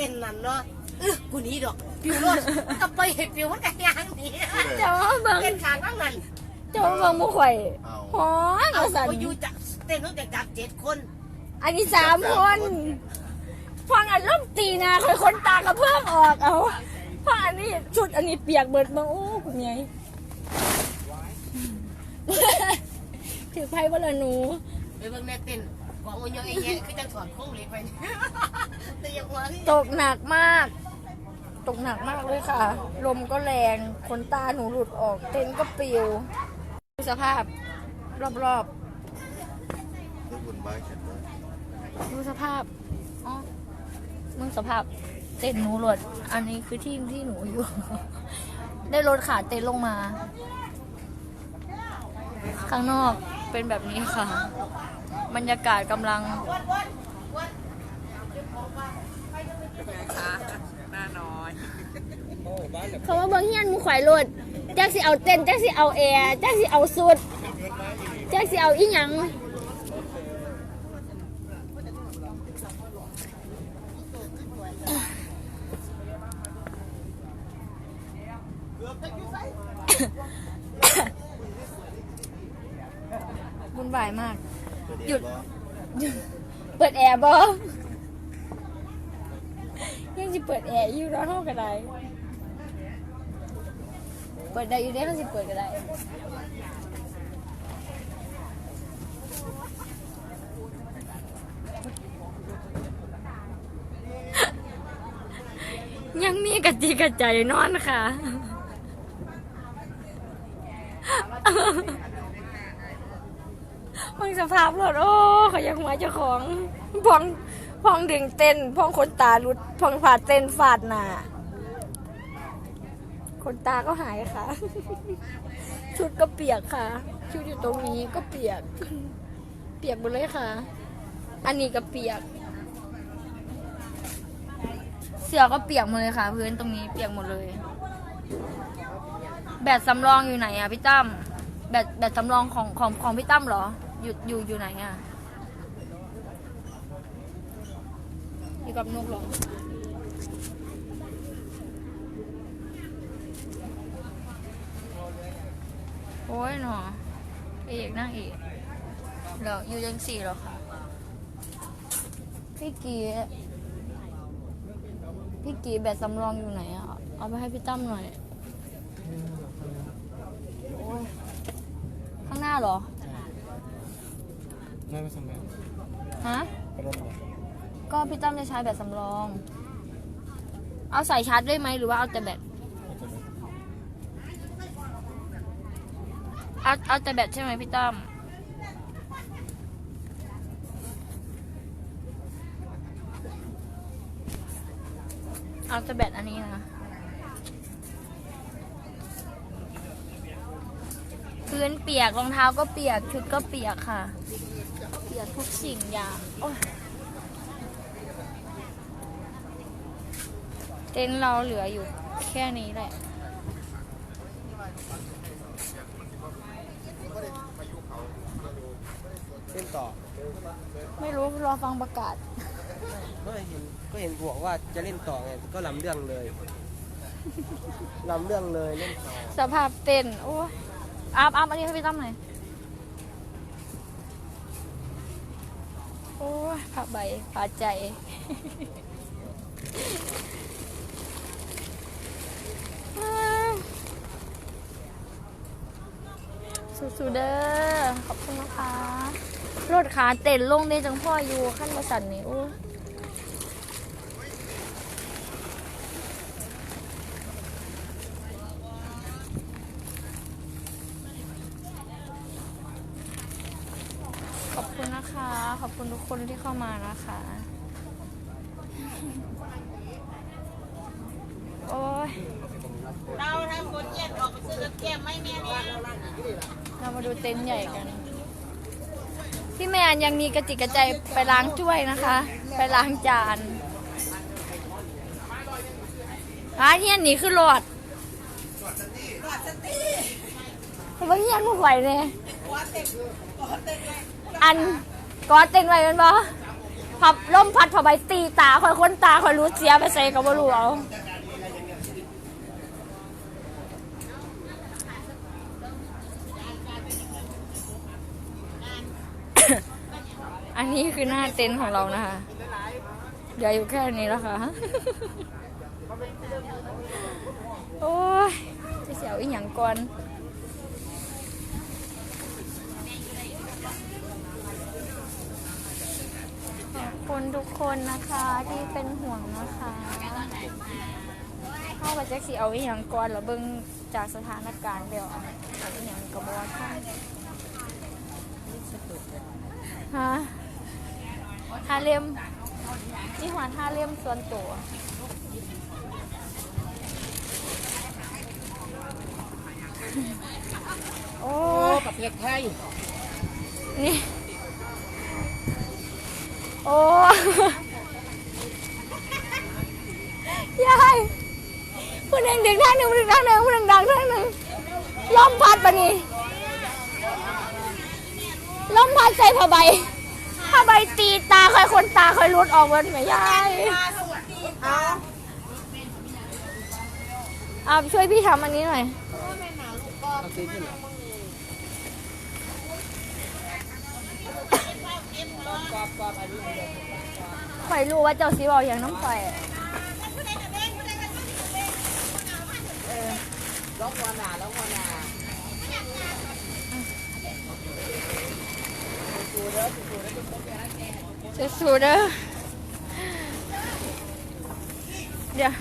ซื้อว่าเป็นนั่นเนาะเออกูหนี้ดอกปิวรถก็ไปเห็นปิวมันกันยางหนี้เจ้าเบิ่งเป็นขางนั่งนั่นเจ้าเบิ่งหมูข่อยเอาฮ้อนเอาว่าซั่นไปอยู่จักเต้นตั้งแต่จับเจ็ดคน อันนี้สามคนฟังอันล่มตีนะค่อยคนตากระเพื่อมออกเอาฟังอันนี้ชุดอันนี้เปียกเบิดเบิ่งโอ้คุณยายถือไพ่บ่ละหนูไปเบิ่งแม่เต้น กองมันยังไอ้แย่คือจังถอนโค้งเหล็กไปแต่ยังว่าตกหนักมาก ตกหนักมากเลยค่ะ ลมก็แรงขนตาหนูหลุดออก เต็นท์ก็ปลิวดูสภาพรอบลูกบุญบายเข็นเลยๆดูสภาพอ๋อมึงสภาพเต็นท์หนูหลุดอันนี้คือที่ที่หนูอยู่ ได้รถขาเต็นท์ลงมา ข้างนอกเป็นแบบนี้ค่ะ บรรยากาศกำลังหน้าน้อยเขาว่าเบางเฮียนหมูข่อยรถจักสิเอาเต็นท์จักสิเอาแอร์จักสิเอาสุดจักสิเอาอีหยังบุญบายมาก หยุด เปิดแอร์บ่ยังจะเปิดแอร์อยู่ร้อนห้องกันได้เปิดได้อยู่ได้เขาสิเปิดก็ได้ยังมีกะจิกะใจนอนค่ะ มึ งสภาพรถโอ้ขอยยังหัวเจ้าของพองพองดึงเต้นพองขนตาหลุดพองผาดเต้นฟาดหนาขนตาก็หายค่ะ ชุดก็เปียกค่ะ ชุดอยู่ตรงนี้ก็เปียก เปียกหมดเลยค่ะ อันนี้ก็เปียก เสื้อก็เปียกหมดเลยค่ะ พื้นตรงนี้เปียกหมดเลย แบตสำรองอยู่ไหนอะพี่ตั้มแบตแบตสำรองของของของพี่ตั้มเหรอ อยู่อยู่อยู่ไหนอะอยู่กับนุกหรอโอ้ยหนอเอกนั่งเอกเหรออยู่ยังสี่หรอคะพี่กีพี่กีแบตสำรองอยู่ไหนอะ เอาไปให้พี่ตั้มหน่อย โอ้ย ข้างหน้าเหรอ ไม่ไม่สมัยฮะ ไปรถหรอก็พี่ตั้มจะใช้แบตสำรอง เอาใส่ชาร์จได้ไหมหรือว่าเอาแต่แบต เอาเอาแต่แบตใช่ไหมพี่ตั้ม เอาแต่แบตอันนี้นะ พื้นเปียกรองเท้าก็เปียกชุดก็เปียกค่ะ เปียกทุกสิ่งอย่างโอ้ยเต็นท์เราเหลืออยู่แค่นี้แหละ เล่นต่อไม่รู้รอฟังประกาศ ก็เห็นก็เห็นบอกว่าจะเล่นต่อไงก็ลำเรื่องเลยลำเรื่องเลยเล่นต่อสภาพเต้นโอ้ยอาบอาบอันนี้ให้พี่ตั้มหน่อย โอ้ยผักใบผาใจ สุดๆเด้อ ขอบคุณนะคะ รถขาเต้นลงได้จังพ่ออยู่ขั้นประสันนี่โอ้ยขอบคุณนะคะ ขอบ คุณทุกคนที่เข้ามานะคะ โอ้ยเราทำคนเย็นออกไปซื้อกับแก้มไม่แม่เนี่ยเรามาดูเต็นท์ใหญ่กัน พี่แมนยังมีกระจิกกระใจไปล้างถ้วยนะคะ ไปล้างจานหาเฮียนหนีขึ้นรถเห็นว่าเฮียนผู้ไหวเนี่ยอัน กอดเต็นไว้เป็นบ่พับล่มพัดผ้าใบตีตาคอยค้นตาคอยรู้เสียไปใส่กับบ่รู้เอาอันนี้คือหน้าเต็นท์ของเรานะคะเดี๋ยวอยู่แค่นี้แล้วค่ะ โอ้ยจะเสียวอีหยังก่อน ขอบคุณ ทุกคนนะคะที่เป็นห่วงนะคะเข้ากับแจ็คสีเอาอีหยังก่อนแล้วเบิ่งจากสถานการณ์เดี๋ยวเอาเอาอีหยังกับบอท่านฮะห้าเล่มนี่หัวห้าเล่มส่วนตัวโอ้ประเทศไทยนี่ โอ้ยายพูดเด็กๆท่านหนึ่งพูดด็กๆท่านหนึ่งพูดดังๆท่านหนึ่งล้มพัดปะนี่ล้มพัดใส่ผ้าใบผ้าใบตีตาคอยคนตาคอยรุดออกเวินไหมยายเอาช่วยพี่ทำอันนี้หน่อย ขึ้นเหรอข่อยรู้ว่าเจ้าสีบอกอย่างน้องข่อยล็อกวันหนาล็อกวันหนาสู้ๆเด้อเดี๋ยว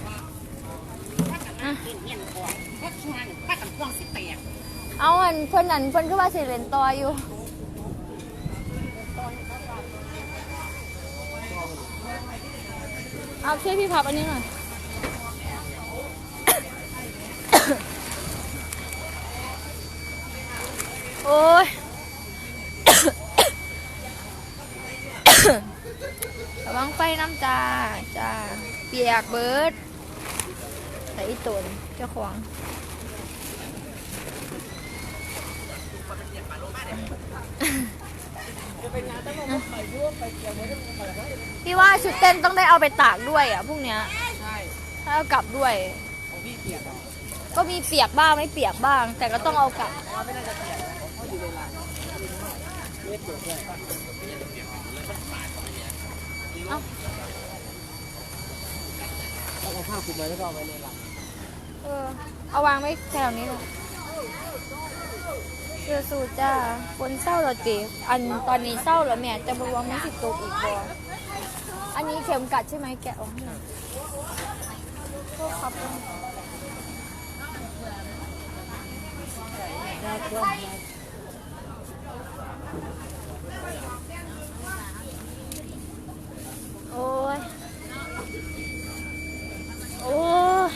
เงี้ยนของแค่ช่วงป้ากันควงสิแตกเอาอันเพิ่นอันเพิ่นคือว่าสิเล่นต่ออยู่ เอาช่วยพี่พับอันนี้หน่อย โอ้ยระวังไฟน้ำจ้าจ้าเปียกเบิร์ดใส่ตุนเจ้าของ พี่ว่าชุดเต้นต้องได้เอาไปตากด้วยอะพรุ่งเนี้ยใช่ถ้าเอากลับด้วย ของพี่เปียกอะก็มีเปียกบ้างไม่เปียกบ้าง แต่ก็ต้องเอากลับเราไม่น่าจะเปียกนะเพราะอยู่ในร้านเล็ดตัวด้วยต้องเอาผ้าคลุมไว้แล้วก็เอาไว้ในร้าน เออเอาวางไว้แถวนี้เลย เสื้อสูจ้าคนเศร้าเหรอจีอันตอนนี้เศร้าเหรอแม่จะบรวมไม่สิบตัวอีกบ่อันนี้เข็มกัดใช่ไหมแกะออกให้หน่อยโทษครับโอ้ย โอ้ย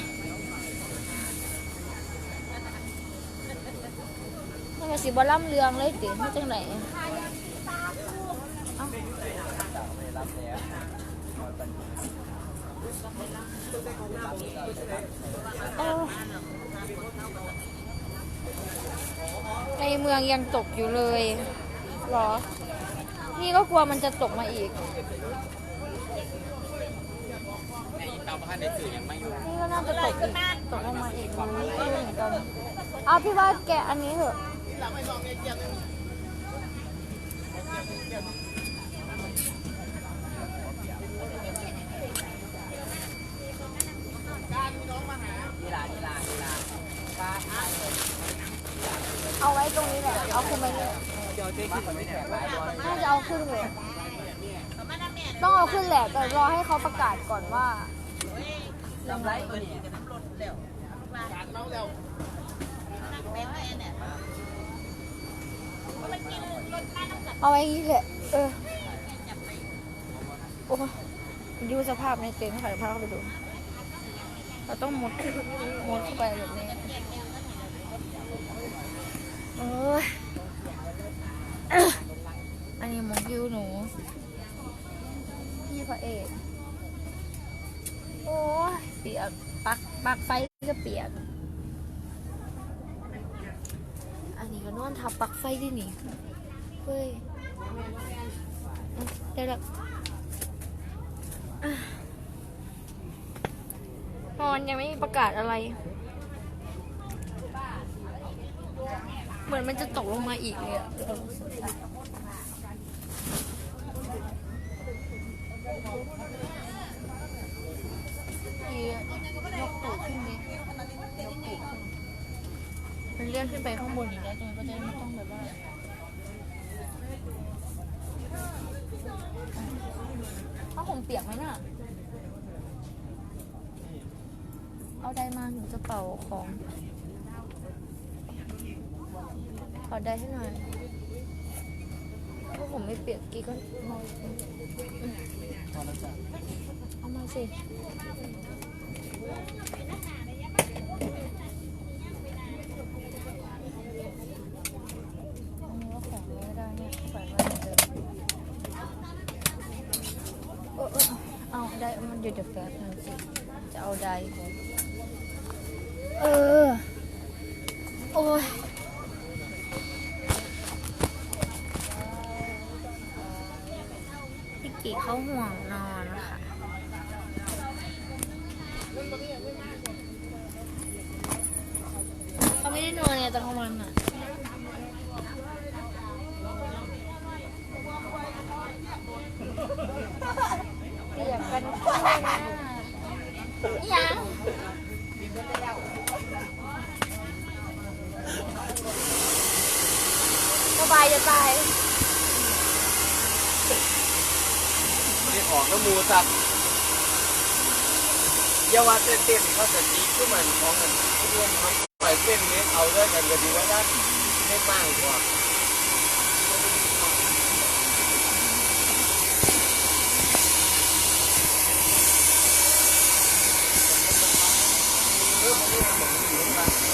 นี่มัน สิบอล่ำเรืองเลยติไม่จังไหนเอ้าเอ้าในเมืองยังตกอยู่เลยหรอ นี่ก็กลัวมันจะตกมาอีกนี่ก็น่าจะตกอีกตกลงมาอีกมันไม่รู้เหมือนกันเอาพี่ว่าแกะอันนี้เถอะ เอาไว้ตรงนี้แหละ เอาขึ้นไปเลยเดี๋ยวเจ๊ขึ้นไม่แตกหลายน่าจะเอาขึ้นเลยต้องเอาขึ้นแหละแต่รอให้เขาประกาศก่อนว่ายังไงตัวนี้เอาไว้อย่ย เอางนี้แหละ เออ โอ้ยดูสภาพในเต็นท์ค่ะเดี๋ยวพาเข้าไปดู เราต้องมุดมุดเข้าไปแบบนี้โอ้ยอันนี้หมกยูหนู พี่พระเอก โอ้ยเปียกปักปักไฟก็เปียก อั น้อนทับปักไฟด้วยนี่เฮ้ยเดี๋ยวนอนยังไม่มีประกาศอะไร เหมือนมันจะตกลงมาอีกเลยอะยกตูดขึ้นดิยกตูดขึ้นมัน เลื่อนขึ้นไปข้างบนอีกแล้วตรงนี้ก็จะได้ไม่ต้องแบบว่าผ้าห่มเปียกไหมน่ะ เอาได้มาหนูจะเป่าของขอได้ให้หน่อยผ้าห่มไม่เปียกกี้ก็นอนเอามาสิอั นนี้ว่าของได้เนี่ยปล่อยไว้เหมือนเดิมเออเออเอาได้มันเดี๋ยวเดี๋ยวแป๊บนึงสิจะเอาได้ก่อนเออ โอ้ยพี่กีเขาห่วงนอนค่ะเขาไม่ได้นอนเนี่ยตอนกลางวันอะ เปียกกันคู่นะยัง สบายจะตายนี่ออกน้ำมูสับเยาว่าเต้นๆเขาจะตีขึ้นมันของมันรวมทั้งปล่อยเส้นนี้เอาเรื่องกันก็ดีว่าด้านให้มากกว่านั่องของเต้น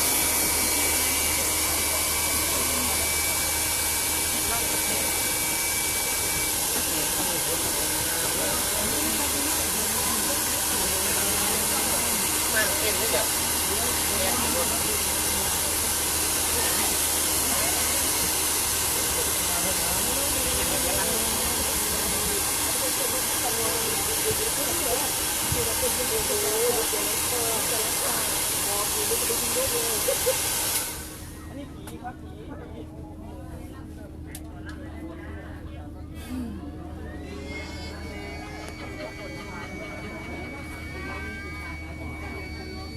นี่แบบเ